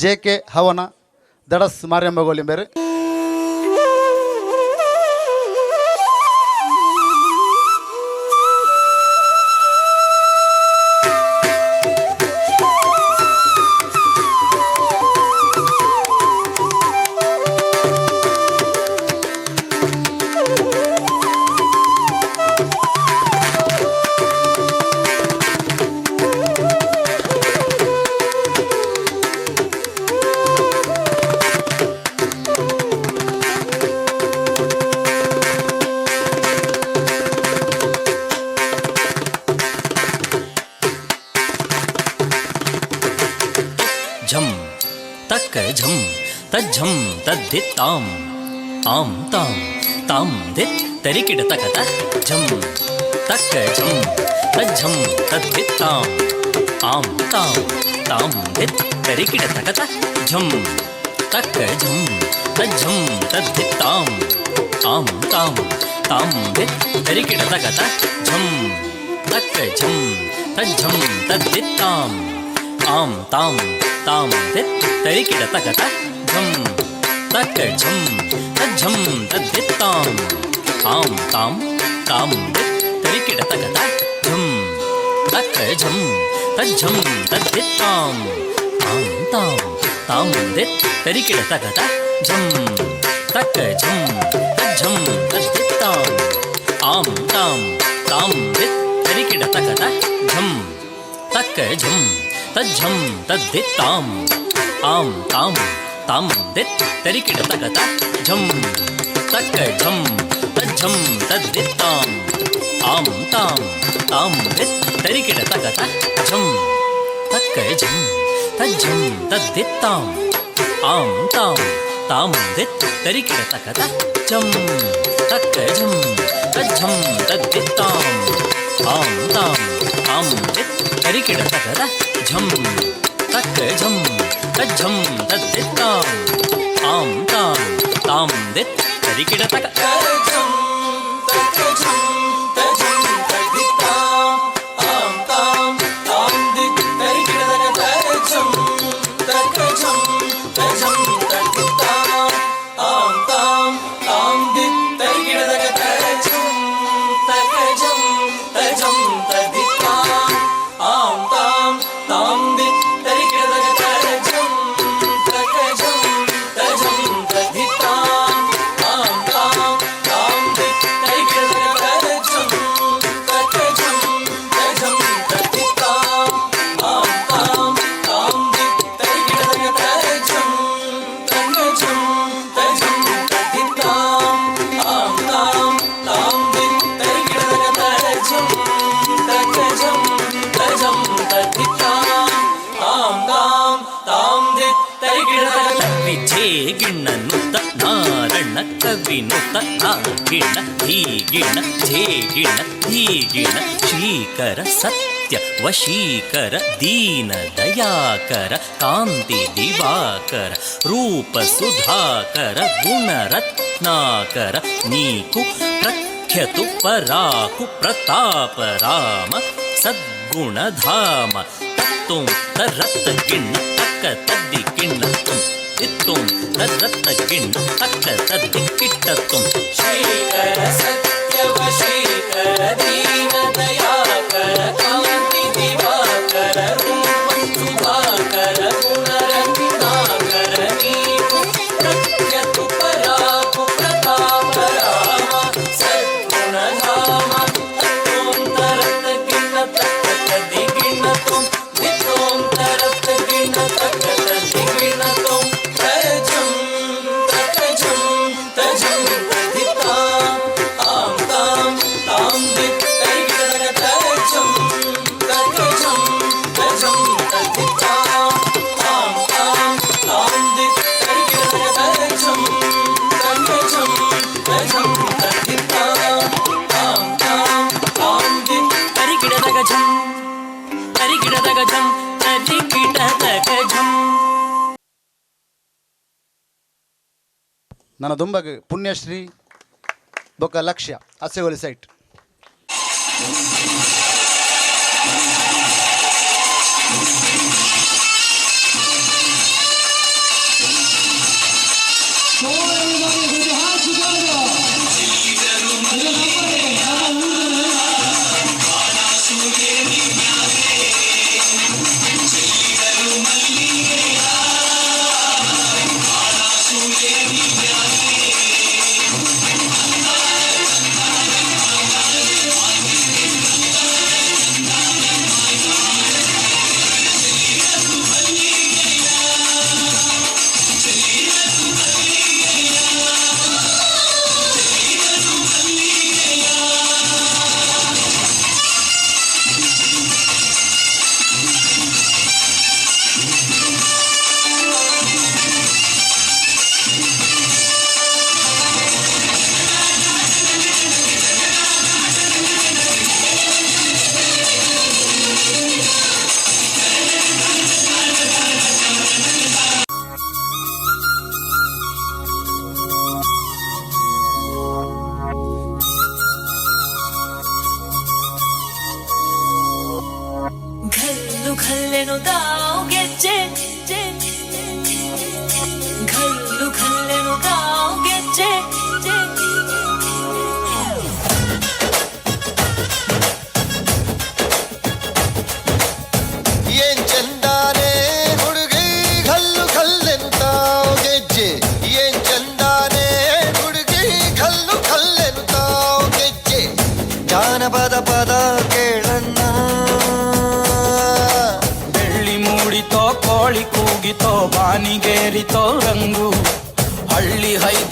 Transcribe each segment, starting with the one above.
J K ಹವನ ದಡಸ್ ಮಾರ್ಯಂಬಗೋಲಿ ಗೋಲಿಂಬೇರು तझम तझम तद्धिताम आम ताम ताम धित तरिकिड तकत झम तक झम तझम तद्धिताम आम ताम ताम धित तरिकिड तकत झम तक झम तझम तद्धिताम आम ताम ताम धित तरिकिड तकत झम तक झम तझम तद्धिताम आम ताम ताम दित तरी की डटा कटा झम तक झम तक झम तक तद्दित्ताम ताम ताम ताम ताम दित तरी की डटा कटा झम तक झम तक झम तक तद्दित्ताम ताम ताम ताम ताम दित झम तक झम तक झम तक तझम ताम आम ताम ताम दित डटा तक झम तक झम तज्झं तद्दित्ताम् तद्दित ताम आम, ताम ताम, दित तक्क झं तज्झं तद्दित्ताम् आं तां तां तद्दित ताम आम ताम ताम दित तद्दित्ताम् आं तां तां दित्, तरिकिडतगत। झं तद्दित ताम आम, ताम आं दित तां दित्, तरिकिडतगत। झं तत् झं तज्झम तद्दित्तां तां तां तां दित् तदिकिडतक ತಜ್ಝಂ ತದ್ದಿತ್ತಾಂ ಆಂ ತಾಂ ತಾಂ ದಿತ್ ತರಿಕಿಡ ತಕ ವಿಜೇ ಗಿಣ್ಣನುತ ನಾರಣ್ಣ ಕವಿನುತ ನಾಗಿಣ ಧೀಗಿಣ ಧೇಗಿಣ ಧೀಗಿಣ ಶ್ರೀಕರ ಸತ್ಯ ವಶೀಕರ ದೀನ ದಯಾಕರ ಕಾಂತಿ ದಿವಾಕರ ರೂಪ ಸುಧಾಕರ ಗುಣರತ್ನಾಕರ ನೀಕು ಪ್ರಖ್ಯತು ಪರಾಕು ಪ್ರತಾಪ ರಾಮ ಸದ್ಗುಣಧಾಮ ತತ್ತೋಂ ತರತ್ತ ಗಿಣ್ಣ ತಕ್ಕ ತದ್ದಿ ಗಿಣ್ಣ இத்தும் ரத்த கிண் அத்த தத்தி கிட்டத்தும். ஸ்ரீகர சத்யவ ஸ்ரீகர ನನ್ನ ದುಂಬಗೆ ಪುಣ್ಯಶ್ರೀ ಬೊಕ್ಕ ಲಕ್ಷ್ಯ ಹಸೆಗೋಲಿ ಸೈಟ್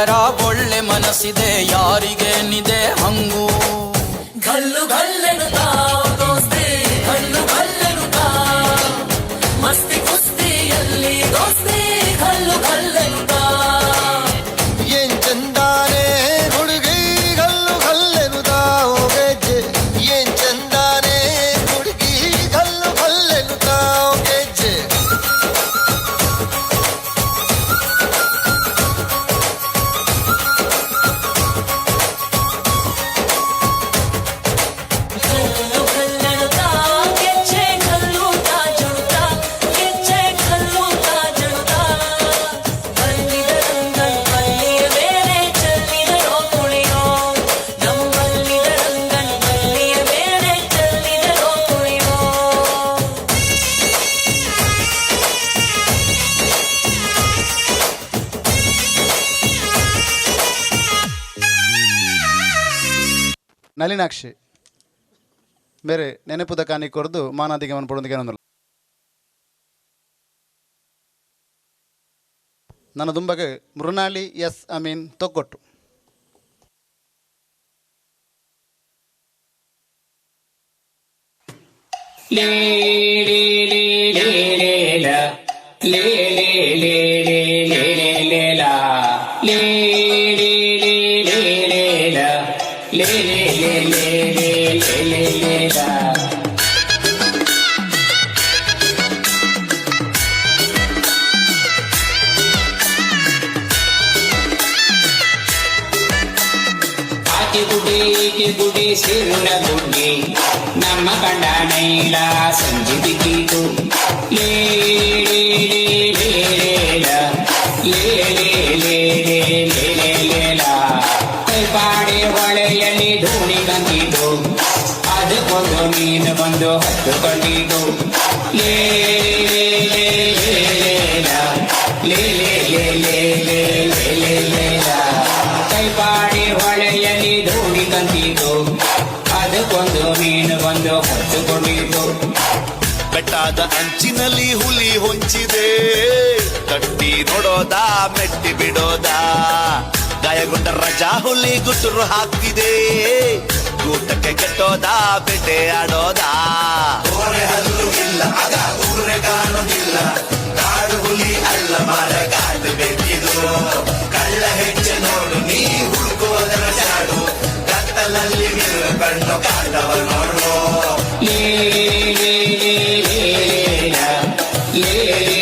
ಎಲ್ಲರ ಒಳ್ಳೆ ಮನಸ್ಸಿದೆ ಯಾರಿಗೇನಿದೆ ಹಂಗು? ಗಲ್ಲು ಗಲ್ಲೆನುತ್ತಾ ನಳಿನಾಕ್ಷಿ ಬೇರೆ ನೆನಪುದ ಕಾನಿ ಕೊರದು ಮಾನಾದಿಗಮನ ಮನ ಪಡೋದಕ್ಕೆ ಏನೊಂದಲ್ಲ ನನ್ನ ದುಂಬಗೆ ಮೃಣಾಳಿ ಎಸ್ ಅಮೀನ್ ತೊಕ್ಕೊಟ್ಟು. ಲೇ ಗುಡ್ಡಿ ನಮ್ಮ ಕಂಡ ನೈಲ ಸಂಜೆ ಬಿದ್ದಿತು ಕೈಪಾಡಿ ಹೊಳೆಯಲ್ಲಿ ಧೂಳಿ ಬಂದಿದ್ದು. ಅದಕ್ಕೊಂದು ಮೀನು ಬಂದು ಹತ್ತು ಕಂಡಿತು ಲೇ ಲೇ ಲೇ ಲೇ ಲೇ, ಲ. ಲೇ ಲೇ ಲೇ. ಬೆಟ್ಟದ ಅಂಚಿನಲ್ಲಿ ಹುಲಿ ಹೊಂಚಿದೆ. ಕಟ್ಟಿ ನೋಡೋದ, ಮೆಟ್ಟಿ ಬಿಡೋದ? ಗಾಯಗೊಂಡ ರಜಾ ಹುಲಿ ಗುಸುರು ಹಾಕ್ತಿದೆ. ಊಟಕ್ಕೆ ಕೆಟ್ಟೋದ ಬೆಟ್ಟೆ ಆಡೋದ? ಇಲ್ಲ ಕಾಣೋದಿಲ್ಲ. ಕಾಡು ಹುಲಿ ಅಲ್ಲ ಕಳ್ಳ ಹೆಜ್ಜೆ ನೋಡು, ನೀ ಹುಡುಕೋದರ ಜಾಡು ಕತ್ತಲಲ್ಲಿ ಕಣ್ಣು ಕಾಟವ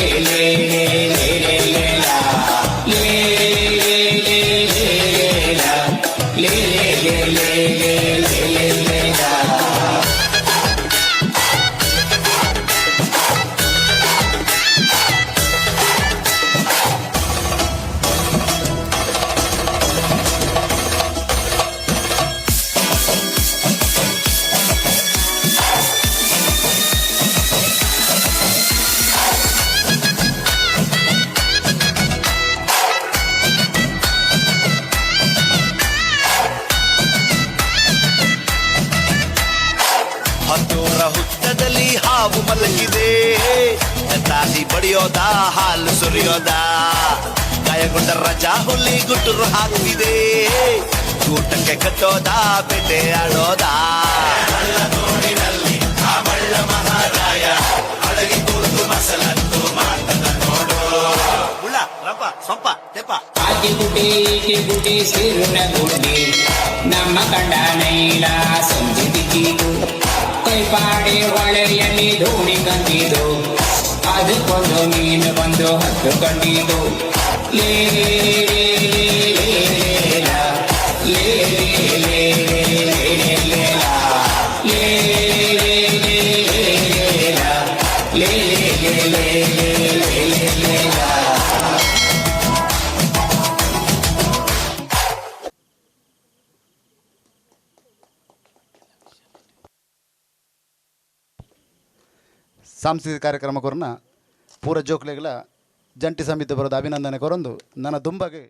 ले ले ರಾಶಿ ಬಡಿಯೋದ ಹಾಲು ಸುರಿಯೋದ. ಗಾಯಗೊಂಡ ರಜಾ ಹುಲಿ ಗುಟ್ಟರು ಹಾಕಿದೆ. ಊಟಕ್ಕೆ ಕಟ್ಟೋದ ಬೇಟೆ ಆಡೋದ ಮಹಾರಾಯ ಅಡಗಿ ಕೂತು ಮಸಲತ್ತು ಮಾತಾಡೋ ನೋಡೋ ಉಳ್ಳ ರಪ್ಪ ಸೊಪ್ಪ ತೆಪ್ಪ. ಆಗಿ ಗುಡಿ ಈಗಿ ಗುಡಿ ಸಿರುನ ಗುಡಿ ನಮ್ಮ ಕಂಡ ನೈಲ ಸಂಜೆ ದಿಕ್ಕಿತು ಕೈಪಾಡಿ ಒಳೆಯಲ್ಲಿ ಧೂಳಿ ಕಂದಿತು ಅದಕ್ಕೊಂದು ಮೀನು ಬಂದು ಹತ್ತು ಕಂಡಿತು ಲೇ ಸಾಂಸ್ಕೃತಿಕ ಕಾರ್ಯಕ್ರಮ ಕೊರನ ಪೂರ ಜೋಕ್ಲೆಗಳ ಜಂಟಿ ಸಮಿತಿ ಬರೋದು ಅಭಿನಂದನೆ ಕೊರೊಂದು ನನ್ನ ದುಂಬಗೆ